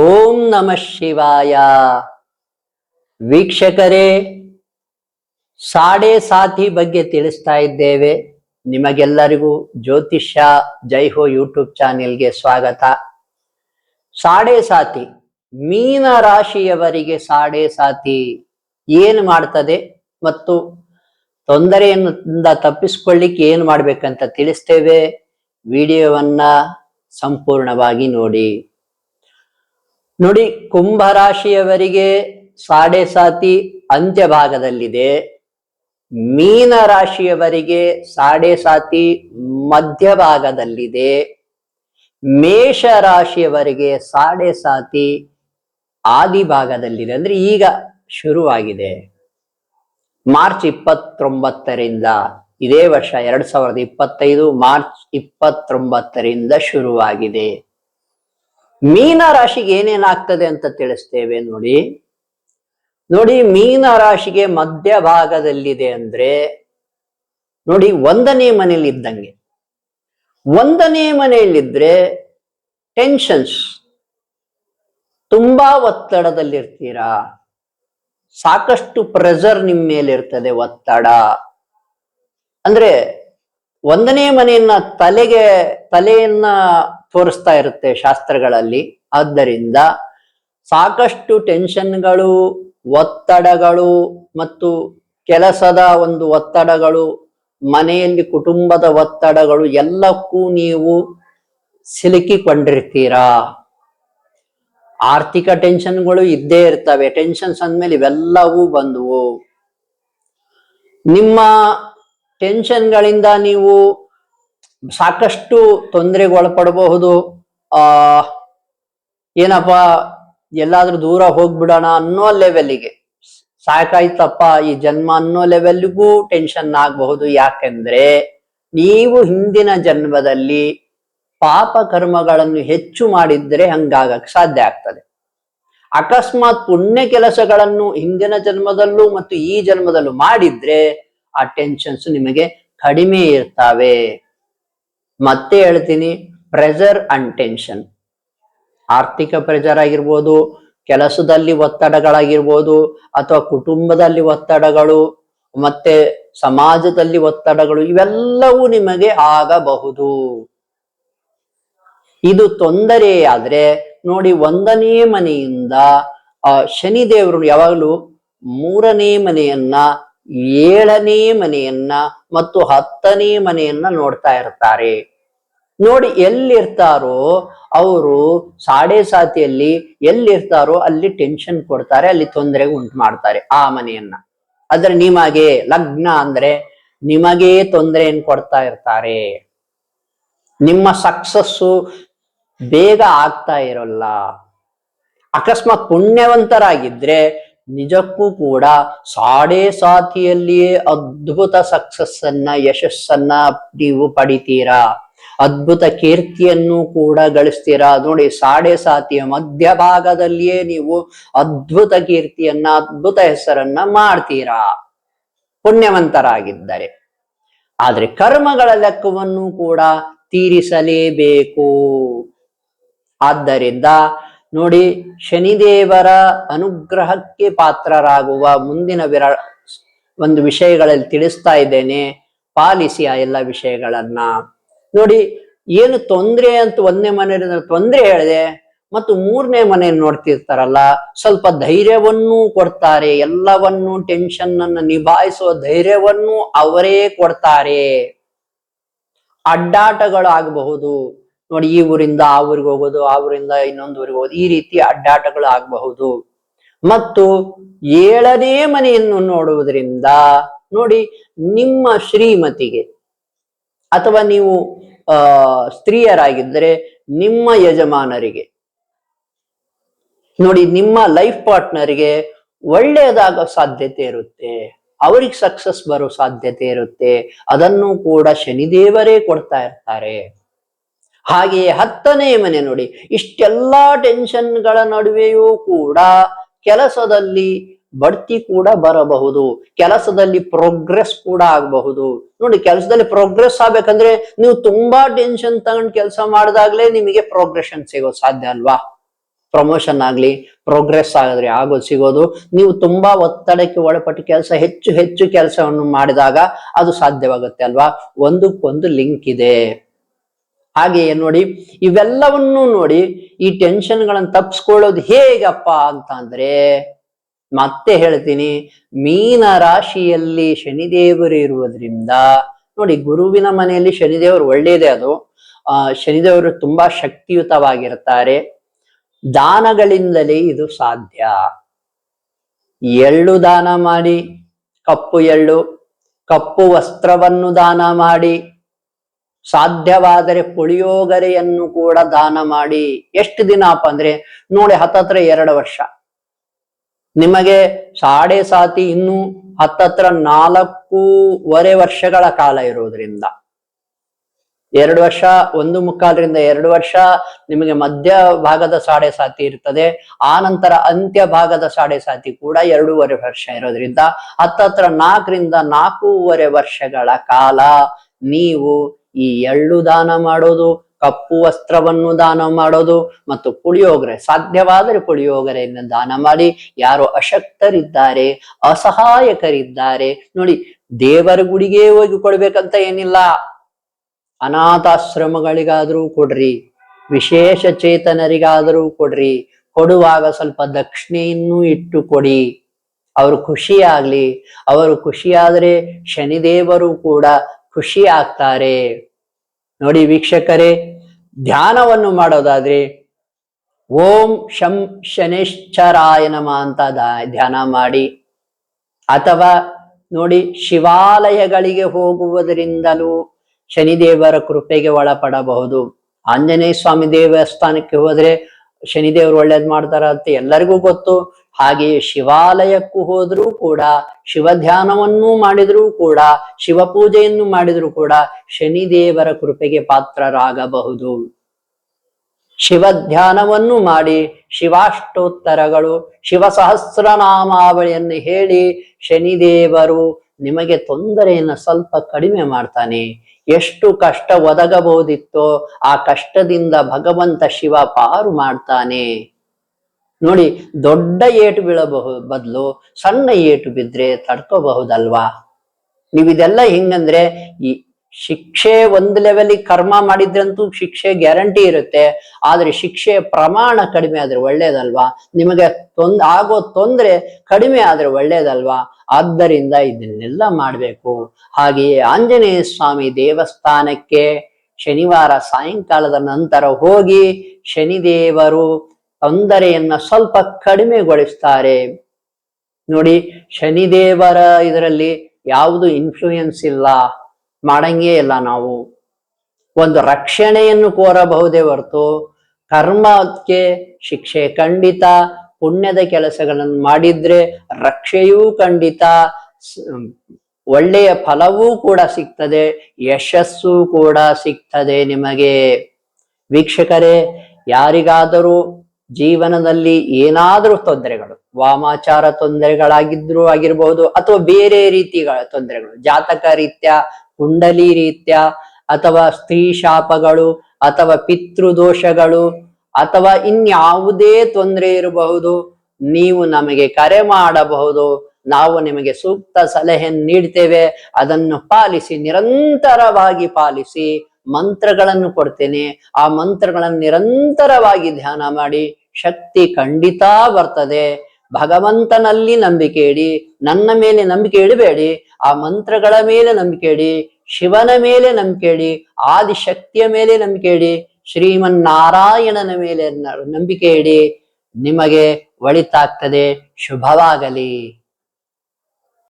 ಓಂ ನಮಃ ಶಿವಾಯ. ವೀಕ್ಷಕರೇ, ಸಾಡೆ ಸಾಥಿ ಬಗ್ಗೆ ತಿಳಿಸ್ತಾ ಇದ್ದೇವೆ. ನಿಮಗೆಲ್ಲರಿಗೂ ಜ್ಯೋತಿಷ್ಯ ಜೈ ಹೋ ಯೂಟ್ಯೂಬ್ ಚಾನೆಲ್ಗೆ ಸ್ವಾಗತ. ಸಾಡೆ ಸಾತಿ ಮೀನ ರಾಶಿಯವರಿಗೆ ಸಾಡೆ ಸಾತಿ ಏನು ಮಾಡ್ತದೆ ಮತ್ತು ತೊಂದರೆಯನ್ನು ತಪ್ಪಿಸ್ಕೊಳ್ಳಿಕ್ಕೆ ಏನು ಮಾಡ್ಬೇಕಂತ ತಿಳಿಸ್ತೇವೆ. ವಿಡಿಯೋವನ್ನ ಸಂಪೂರ್ಣವಾಗಿ ನೋಡಿ. ನೋಡಿ ಕುಂಭ ರಾಶಿಯವರಿಗೆ ಸಾಡೆ ಸಾತಿ ಅಂತ್ಯ ಭಾಗದಲ್ಲಿದೆ ಮೀನ ರಾಶಿಯವರಿಗೆ ಸಾಡೆ ಸಾತಿ ಮಧ್ಯ ಭಾಗದಲ್ಲಿದೆ ಮೇಷ ರಾಶಿಯವರಿಗೆ ಸಾಡೆ ಸಾತಿ ಆದಿ ಭಾಗದಲ್ಲಿದೆ ಅಂದ್ರೆ ಈಗ ಶುರುವಾಗಿದೆ. ಮಾರ್ಚ್ ಇಪ್ಪತ್ತೊಂಬತ್ತರಿಂದ, ಇದೇ ವರ್ಷ ಎರಡ್ ಸಾವಿರದ ಇಪ್ಪತ್ತೈದು ಮಾರ್ಚ್ ಇಪ್ಪತ್ತೊಂಬತ್ತರಿಂದ ಶುರುವಾಗಿದೆ. ಮೀನ ರಾಶಿಗೆ ಏನೇನಾಗ್ತದೆ ಅಂತ ತಿಳಿಸ್ತೇವೆ ನೋಡಿ. ನೋಡಿ, ಮೀನ ರಾಶಿಗೆ ಮಧ್ಯ ಭಾಗದಲ್ಲಿದೆ ಅಂದ್ರೆ, ನೋಡಿ, ಒಂದನೇ ಮನೆಯಲ್ಲಿ ಇದ್ದಂಗೆ. ಒಂದನೇ ಮನೆಯಲ್ಲಿದ್ರೆ ಟೆನ್ಷನ್ಸ್ ತುಂಬಾ ಒತ್ತಡದಲ್ಲಿರ್ತೀರಾ. ಸಾಕಷ್ಟು ಪ್ರೆಸರ್ ನಿಮ್ಮ ಮೇಲೆ ಇರ್ತದೆ ಒತ್ತಡ. ಅಂದ್ರೆ ಒಂದನೇ ಮನೆಯನ್ನ ತಲೆಗೆ, ತಲೆಯನ್ನ ತೋರಿಸ್ತಾ ಇರುತ್ತೆ ಶಾಸ್ತ್ರಗಳಲ್ಲಿ. ಆದ್ದರಿಂದ ಸಾಕಷ್ಟು ಟೆನ್ಷನ್ಗಳು, ಒತ್ತಡಗಳು ಮತ್ತು ಕೆಲಸದ ಒಂದು ಒತ್ತಡಗಳು, ಮನೆಯಲ್ಲಿ ಕುಟುಂಬದ ಒತ್ತಡಗಳು ಎಲ್ಲಕ್ಕೂ ನೀವು ಸಿಲುಕಿಕೊಂಡಿರ್ತೀರಾ? ಆರ್ಥಿಕ ಟೆನ್ಷನ್ಗಳು ಇದ್ದೇ ಇರ್ತವೆ. ಟೆನ್ಷನ್ಸ್ ಅಂದ್ಮೇಲೆ ಇವೆಲ್ಲವೂ ಬಂದವು. ನಿಮ್ಮ ಟೆನ್ಷನ್ಗಳಿಂದ ನೀವು ಸಾಕಷ್ಟು ತೊಂದರೆಗೆ ಒಳಪಡಬಹುದು ಆ, ಏನಪ್ಪ, ಎಲ್ಲಾದ್ರೂ ದೂರ ಹೋಗ್ಬಿಡೋಣ ಅನ್ನೋ ಲೆವೆಲ್ಗೆ ಸಾಕಾಯ್ತಪ್ಪ, ಈ ಜನ್ಮ ಅನ್ನೋ ಲೆವೆಲ್ಗೂ ಟೆನ್ಷನ್ ಆಗಬಹುದು. ಯಾಕೆಂದ್ರೆ ನೀವು ಹಿಂದಿನ ಜನ್ಮದಲ್ಲಿ ಪಾಪ ಕರ್ಮಗಳನ್ನು ಹೆಚ್ಚು ಮಾಡಿದ್ರೆ ಹಂಗಾಗಕ್ ಸಾಧ್ಯ ಆಗ್ತದೆ. ಅಕಸ್ಮಾತ್ ಪುಣ್ಯ ಕೆಲಸಗಳನ್ನು ಹಿಂದಿನ ಜನ್ಮದಲ್ಲೂ ಮತ್ತು ಈ ಜನ್ಮದಲ್ಲೂ ಮಾಡಿದ್ರೆ ಆ ಟೆನ್ಷನ್ಸ್ ನಿಮಗೆ ಕಡಿಮೆ ಇರ್ತಾವೆ. ಮತ್ತೆ ಹೇಳ್ತೀನಿ ಪ್ರೆಷರ್ ಅಂಡ್ ಟೆನ್ಷನ್ ಆರ್ಥಿಕ ಪ್ರೆಷರ್ ಆಗಿರ್ಬೋದು, ಕೆಲಸದಲ್ಲಿ ಒತ್ತಡಗಳಾಗಿರ್ಬೋದು, ಅಥವಾ ಕುಟುಂಬದಲ್ಲಿ ಒತ್ತಡಗಳು, ಮತ್ತೆ ಸಮಾಜದಲ್ಲಿ ಒತ್ತಡಗಳು, ಇವೆಲ್ಲವೂ ನಿಮಗೆ ಆಗಬಹುದು. ಇದು ತೊಂದರೆ ಆದ್ರೆ, ನೋಡಿ ಒಂದನೇ ಮನೆಯಿಂದ, ಆ ಶನಿದೇವರು ಯಾವಾಗಲೂ ಮೂರನೇ ಮನೆಯನ್ನ ಏಳನೇ ಮನೆಯನ್ನ ಮತ್ತು ಹತ್ತನೇ ಮನೆಯನ್ನ ನೋಡ್ತಾ ಇರ್ತಾರೆ. ನೋಡಿ ಎಲ್ಲಿರ್ತಾರೋ ಅವರು ಸಾಡೆ ಸಾತಿಯಲ್ಲಿ ಎಲ್ಲಿರ್ತಾರೋ ಅಲ್ಲಿ ಟೆನ್ಷನ್ ಕೊಡ್ತಾರೆ, ಅಲ್ಲಿ ತೊಂದರೆ ಉಂಟು ಮಾಡ್ತಾರೆ ಆ ಮನೆಯನ್ನ. ಆದ್ರೆ ನಿಮಗೆ ಲಗ್ನ ಅಂದ್ರೆ ನಿಮಗೆ ತೊಂದರೆಯನ್ನು ಕೊಡ್ತಾ ಇರ್ತಾರೆ. ನಿಮ್ಮ ಸಕ್ಸಸ್ಸು ಬೇಗ ಆಗ್ತಾ ಇರಲ್ಲ. ಅಕಸ್ಮಾತ್ ಪುಣ್ಯವಂತರಾಗಿದ್ರೆ ನಿಜಕ್ಕೂ ಕೂಡ ಸಾಡೆ ಸಾತಿಯಲ್ಲಿಯೇ ಅದ್ಭುತ ಸಕ್ಸಸ್ ಅನ್ನ ಯಶಸ್ಸನ್ನ ನೀವು ಪಡಿತೀರಾ? ಅದ್ಭುತ ಕೀರ್ತಿಯನ್ನು ಕೂಡ ಗಳಿಸ್ತೀರಾ? ನೋಡಿ, ಸಾಡೆ ಸಾತಿಯ ಮಧ್ಯಭಾಗದಲ್ಲಿಯೇ ನೀವು ಅದ್ಭುತ ಕೀರ್ತಿಯನ್ನ, ಅದ್ಭುತ ಹೆಸರನ್ನ ಮಾಡ್ತೀರಾ? ಪುಣ್ಯವಂತರಾಗಿದ್ದರೆ. ಆದ್ರೆ ಕರ್ಮಗಳ ಲೆಕ್ಕವನ್ನು ಕೂಡ ತೀರಿಸಲೇಬೇಕು. ಆದ್ದರಿಂದ ನೋಡಿ ಶನಿದೇವರ ಅನುಗ್ರಹಕ್ಕೆ ಪಾತ್ರರಾಗುವ ಮುಂದಿನ ವಿರ ಒಂದು ವಿಷಯಗಳಲ್ಲಿ ತಿಳಿಸ್ತಾ ಇದ್ದೇನೆ. ಪಾಲಿಸಿ ಆ ಎಲ್ಲ ವಿಷಯಗಳನ್ನ. ನೋಡಿ, ಏನು ತೊಂದ್ರೆ ಅಂತ ಒಂದನೇ ಮನೆ ತೊಂದ್ರೆ ಹೇಳಿದೆ, ಮತ್ತು ಮೂರನೇ ಮನೆ ನೋಡ್ತಿರ್ತಾರಲ್ಲ, ಸ್ವಲ್ಪ ಧೈರ್ಯವನ್ನೂ ಕೊಡ್ತಾರೆ, ಎಲ್ಲವನ್ನೂ ಟೆನ್ಷನ್ ಅನ್ನು ನಿಭಾಯಿಸುವ ಧೈರ್ಯವನ್ನು ಅವರೇ ಕೊಡ್ತಾರೆ. ಅಡ್ಡಾಟಗಳು ಆಗಬಹುದು ನೋಡಿ, ಈ ಊರಿಂದ ಆ ಊರಿಗೆ ಹೋಗೋದು, ಆ ಊರಿಂದ ಇನ್ನೊಂದು ಊರಿಗೆ ಹೋಗೋದು, ಈ ರೀತಿ ಅಡ್ಡಾಟಗಳು ಆಗಬಹುದು. ಮತ್ತು ಏಳನೇ ಮನೆಯನ್ನು ನೋಡುವುದರಿಂದ, ನೋಡಿ, ನಿಮ್ಮ ಶ್ರೀಮತಿಗೆ ಅಥವಾ ನೀವು, ಆ, ಸ್ತ್ರೀಯರಾಗಿದ್ದರೆ ನಿಮ್ಮ ಯಜಮಾನರಿಗೆ, ನೋಡಿ, ನಿಮ್ಮ ಲೈಫ್ ಪಾರ್ಟ್ನರ್ಗೆ ಒಳ್ಳೆಯದಾಗ ಸಾಧ್ಯತೆ ಇರುತ್ತೆ. ಅವ್ರಿಗೆ ಸಕ್ಸಸ್ ಬರೋ ಸಾಧ್ಯತೆ ಇರುತ್ತೆ. ಅದನ್ನು ಕೂಡ ಶನಿದೇವರೇ ಕೊಡ್ತಾ ಇರ್ತಾರೆ. ಹಾಗೆಯೇ ಹತ್ತನೇ ಮನೆ ನೋಡಿ, ಇಷ್ಟೆಲ್ಲ ಟೆನ್ಷನ್ಗಳ ನಡುವೆಯೂ ಕೂಡ ಕೆಲಸದಲ್ಲಿ ಬಡ್ತಿ ಕೂಡ ಬರಬಹುದು, ಕೆಲಸದಲ್ಲಿ ಪ್ರೋಗ್ರೆಸ್ ಕೂಡ ಆಗಬಹುದು. ನೋಡಿ, ಕೆಲಸದಲ್ಲಿ ಪ್ರೋಗ್ರೆಸ್ ಆಗ್ಬೇಕಂದ್ರೆ ನೀವು ತುಂಬಾ ಟೆನ್ಷನ್ ತಗೊಂಡು ಕೆಲಸ ಮಾಡಿದಾಗ್ಲೇ ನಿಮಗೆ ಪ್ರೋಗ್ರೆಷನ್ ಸಿಗೋ ಸಾಧ್ಯ ಅಲ್ವಾ? ಪ್ರಮೋಷನ್ ಆಗ್ಲಿ, ಪ್ರೋಗ್ರೆಸ್ ಆಗಿದ್ರೆ ಆಗೋದು ಸಿಗೋದು. ನೀವು ತುಂಬಾ ಒತ್ತಡಕ್ಕೆ ಒಳಪಟ್ಟು ಕೆಲಸ, ಹೆಚ್ಚು ಹೆಚ್ಚು ಕೆಲಸವನ್ನು ಮಾಡಿದಾಗ ಅದು ಸಾಧ್ಯವಾಗುತ್ತೆ ಅಲ್ವಾ? ಒಂದಕ್ಕೊಂದು ಲಿಂಕ್ ಇದೆ. ಹಾಗೆಯೇ ನೋಡಿ, ಇವೆಲ್ಲವನ್ನೂ ನೋಡಿ ಈ ಟೆನ್ಷನ್ಗಳನ್ನು ತಪ್ಪಿಸ್ಕೊಳ್ಳೋದು ಹೇಗಪ್ಪ ಅಂತ ಅಂದ್ರೆ, ಮತ್ತೆ ಹೇಳ್ತೀನಿ, ಮೀನ ರಾಶಿಯಲ್ಲಿ ಶನಿದೇವರು ಇರುವುದರಿಂದ, ನೋಡಿ ಗುರುವಿನ ಮನೆಯಲ್ಲಿ ಶನಿದೇವರು ಒಳ್ಳೇದೇ ಅದು. ಆ, ಶನಿದೇವರು ತುಂಬಾ ಶಕ್ತಿಯುತವಾಗಿರ್ತಾರೆ. ದಾನಗಳಿಂದಲೇ ಇದು ಸಾಧ್ಯ. ಎಳ್ಳು ದಾನ ಮಾಡಿ, ಕಪ್ಪು ಎಳ್ಳು, ಕಪ್ಪು ವಸ್ತ್ರವನ್ನು ದಾನ ಮಾಡಿ ಸಾಧ್ಯವಾದರೆ ಪುಳಿಯೋಗರೆಯನ್ನು ಕೂಡ ದಾನ ಮಾಡಿ. ಎಷ್ಟು ದಿನ ಅಪ್ಪ ಅಂದ್ರೆ ನೋಡಿ ಹತ್ತತ್ರ ಎರಡು ವರ್ಷ. ನಿಮಗೆ ಸಾಡೆ ಸಾತಿ ಇನ್ನು ಹತ್ತತ್ರ ನಾಲ್ಕೂವರೆ ವರ್ಷಗಳ ಕಾಲ ಇರುವುದರಿಂದ ಎರಡು ವರ್ಷ, ಒಂದು ಮುಕ್ಕಾಲರಿಂದ ಎರಡು ವರ್ಷ ನಿಮಗೆ ಮಧ್ಯ ಭಾಗದ ಸಾಡೆ ಸಾತಿ ಇರ್ತದೆ. ಆ ನಂತರ ಅಂತ್ಯ ಭಾಗದ ಸಾಡೆ ಸಾತಿ ಕೂಡ ಎರಡೂವರೆ ವರ್ಷ ಇರೋದ್ರಿಂದ ಹತ್ತತ್ರ ನಾಲ್ಕರಿಂದ ನಾಲ್ಕೂವರೆ ವರ್ಷಗಳ ಕಾಲ ನೀವು ಈ ಎಳ್ಳು ದಾನ ಮಾಡೋದು, ಕಪ್ಪು ವಸ್ತ್ರವನ್ನು ದಾನ ಮಾಡೋದು ಮತ್ತು ಪುಳಿಯೋಗರೆ. ಸಾಧ್ಯವಾದರೆ ಪುಳಿಯೋಗರೆಯನ್ನು ದಾನ ಮಾಡಿ. ಯಾರು ಅಶಕ್ತರಿದ್ದಾರೆ, ಅಸಹಾಯಕರಿದ್ದಾರೆ, ನೋಡಿ ದೇವರ ಗುಡಿಗೆ ಹೋಗಿ ಕೊಡ್ಬೇಕಂತ ಏನಿಲ್ಲ. ಅನಾಥಾಶ್ರಮಗಳಿಗಾದರೂ ಕೊಡ್ರಿ. ವಿಶೇಷ ಚೇತನರಿಗಾದರೂ ಕೊಡ್ರಿ. ಕೊಡುವಾಗ ಸ್ವಲ್ಪ ದಕ್ಷಿಣೆಯನ್ನು ಇಟ್ಟು ಕೊಡಿ. ಅವರು ಖುಷಿಯಾಗ್ಲಿ. ಅವರು ಖುಷಿಯಾದರೆ ಶನಿದೇವರು ಕೂಡ ಖುಷಿ ಆಗ್ತಾರೆ ನೋಡಿ ವೀಕ್ಷಕರೇ, ಧ್ಯಾನವನ್ನು ಮಾಡೋದಾದ್ರೆ ಓಂ ಶಂ ಶನೇಶ್ಚರಾಯ ನಮ ಅಂತ ಧ್ಯಾನ ಮಾಡಿ. ಅಥವಾ ನೋಡಿ ಶಿವಾಲಯಗಳಿಗೆ ಹೋಗುವುದರಿಂದಲೂ ಶನಿದೇವರ ಕೃಪೆಗೆ ಒಳಪಡಬಹುದು. ಆಂಜನೇಯ ಸ್ವಾಮಿ ದೇವಸ್ಥಾನಕ್ಕೆ ಹೋದ್ರೆ ಶನಿದೇವರು ಒಳ್ಳೇದ್ ಮಾಡ್ತಾರ ಅಂತ ಎಲ್ಲರಿಗೂ ಗೊತ್ತು. ಹಾಗೆಯೇ ಶಿವಾಲಯಕ್ಕೂ ಹೋದರೂ ಕೂಡ ಶಿವ ಧ್ಯಾನವನ್ನೂ ಮಾಡಿದ್ರೂ ಕೂಡ ಶಿವ ಪೂಜೆಯನ್ನು ಮಾಡಿದ್ರೂ ಕೂಡ ಶನಿದೇವರ ಕೃಪೆಗೆ ಪಾತ್ರರಾಗಬಹುದು. ಶಿವ ಧ್ಯಾನವನ್ನು ಮಾಡಿ, ಶಿವಾಷ್ಟೋತ್ತರಗಳು ಶಿವ ಸಹಸ್ರನಾಮಾವಳಿಯನ್ನು ಹೇಳಿ ಶನಿದೇವರು ನಿಮಗೆ ತೊಂದರೆಯನ್ನು ಸ್ವಲ್ಪ ಕಡಿಮೆ ಮಾಡ್ತಾನೆ. ಎಷ್ಟು ಕಷ್ಟ ಒದಗಬಹುದಿತ್ತೋ, ಆ ಕಷ್ಟದಿಂದ ಭಗವಂತ ಶಿವ ಪಾರು ಮಾಡ್ತಾನೆ. ನೋಡಿ, ದೊಡ್ಡ ಏಟು ಬೀಳಬಹುದು ಬದಲು, ಸಣ್ಣ ಏಟು ಬಿದ್ರೆ ತಡ್ಕೋಬಹುದಲ್ವಾ? ನೀವು ಇದೆಲ್ಲ ಹೆಂಗಂದ್ರೆ, ಈ ಶಿಕ್ಷೆ ಒಂದು ಲೆವೆಲ್ ಕರ್ಮ ಮಾಡಿದ್ರಂತೂ ಶಿಕ್ಷೆ ಗ್ಯಾರಂಟಿ ಇರುತ್ತೆ, ಆದ್ರೆ ಶಿಕ್ಷೆ ಪ್ರಮಾಣ ಕಡಿಮೆ ಆದ್ರೆ ಒಳ್ಳೇದಲ್ವಾ? ನಿಮಗೆ ತೊಂದ್, ಆಗೋ ತೊಂದ್ರೆ ಕಡಿಮೆ ಆದ್ರೆ ಒಳ್ಳೇದಲ್ವಾ? ಆದ್ದರಿಂದ ಇದನ್ನೆಲ್ಲ ಮಾಡ್ಬೇಕು. ಹಾಗೆಯೇ ಆಂಜನೇಯ ಸ್ವಾಮಿ ದೇವಸ್ಥಾನಕ್ಕೆ ಶನಿವಾರ ಸಾಯಂಕಾಲದ ನಂತರ ಹೋಗಿ ಶನಿದೇವರು ತೊಂದರೆಯನ್ನ ಸ್ವಲ್ಪ ಕಡಿಮೆಗೊಳಿಸ್ತಾರೆ. ನೋಡಿ, ಶನಿದೇವರ ಇದರಲ್ಲಿ ಯಾವುದು ಇನ್ಫ್ಲೂಯೆನ್ಸ್ ಇಲ್ಲ. ಮಾಡಂಗೇ ಇಲ್ಲ ನಾವು. ಒಂದು ರಕ್ಷಣೆಯನ್ನು ಕೋರಬಹುದೇ ಹೊರತು ಕರ್ಮಕ್ಕೆ ಶಿಕ್ಷೆ ಖಂಡಿತ, ಪುಣ್ಯದ ಕೆಲಸಗಳನ್ನು ಮಾಡಿದ್ರೆ ರಕ್ಷೆಯೂ ಖಂಡಿತ ಒಳ್ಳೆಯ ಫಲವೂ ಕೂಡ ಸಿಗ್ತದೆ, ಯಶಸ್ಸು ಕೂಡ ಸಿಗ್ತದೆ ನಿಮಗೆ. ವೀಕ್ಷಕರೇ, ಯಾರಿಗಾದರೂ ಜೀವನದಲ್ಲಿ ಏನಾದರೂ ತೊಂದರೆಗಳು, ವಾಮಾಚಾರ ತೊಂದರೆಗಳಾಗಿದ್ರು ಆಗಿರಬಹುದು ಅಥವಾ ಬೇರೆ ರೀತಿಗಳ ತೊಂದರೆಗಳು, ಜಾತಕ ರೀತ್ಯ, ಕುಂಡಲಿ ರೀತ್ಯ ಅಥವಾ ಸ್ತ್ರೀ ಶಾಪಗಳು ಅಥವಾ ಪಿತೃದೋಷಗಳು ಅಥವಾ ಇನ್ಯಾವುದೇ ತೊಂದರೆ ಇರಬಹುದು, ನೀವು ನಮಗೆ ಕರೆ ಮಾಡಬಹುದು, ನಾವು ನಿಮಗೆ ಸೂಕ್ತ ಸಲಹೆ ನೀಡ್ತೇವೆ, ಅದನ್ನು ಪಾಲಿಸಿ, ನಿರಂತರವಾಗಿ ಪಾಲಿಸಿ ಮಂತ್ರಗಳನ್ನು ಕೊಡ್ತೇನೆ. ಆ ಮಂತ್ರಗಳನ್ನು ನಿರಂತರವಾಗಿ ಧ್ಯಾನ ಮಾಡಿ ಶಕ್ತಿ ಖಂಡಿತ ಬರ್ತದೆ. ಭಗವಂತನಲ್ಲಿ ನಂಬಿಕೆ ಇಡಿ, ನನ್ನ ಮೇಲೆ ನಂಬಿಕೆ ಇಡಬೇಡಿ, ಆ ಮಂತ್ರಗಳ ಮೇಲೆ ನಂಬಿಕೆ ಇಡಿ, ಶಿವನ ಮೇಲೆ ನಂಬಿಕೆ ಇಡಿ, ಆದಿಶಕ್ತಿಯ ಮೇಲೆ ನಂಬಿಕೆ ಇಡಿ, ಶ್ರೀಮನ್ನಾರಾಯಣನ ಮೇಲೆ ನಂಬಿಕೆ ಇಡಿ. ನಿಮಗೆ ಒಳಿತಾಗ್ತದೆ. ಶುಭವಾಗಲಿ.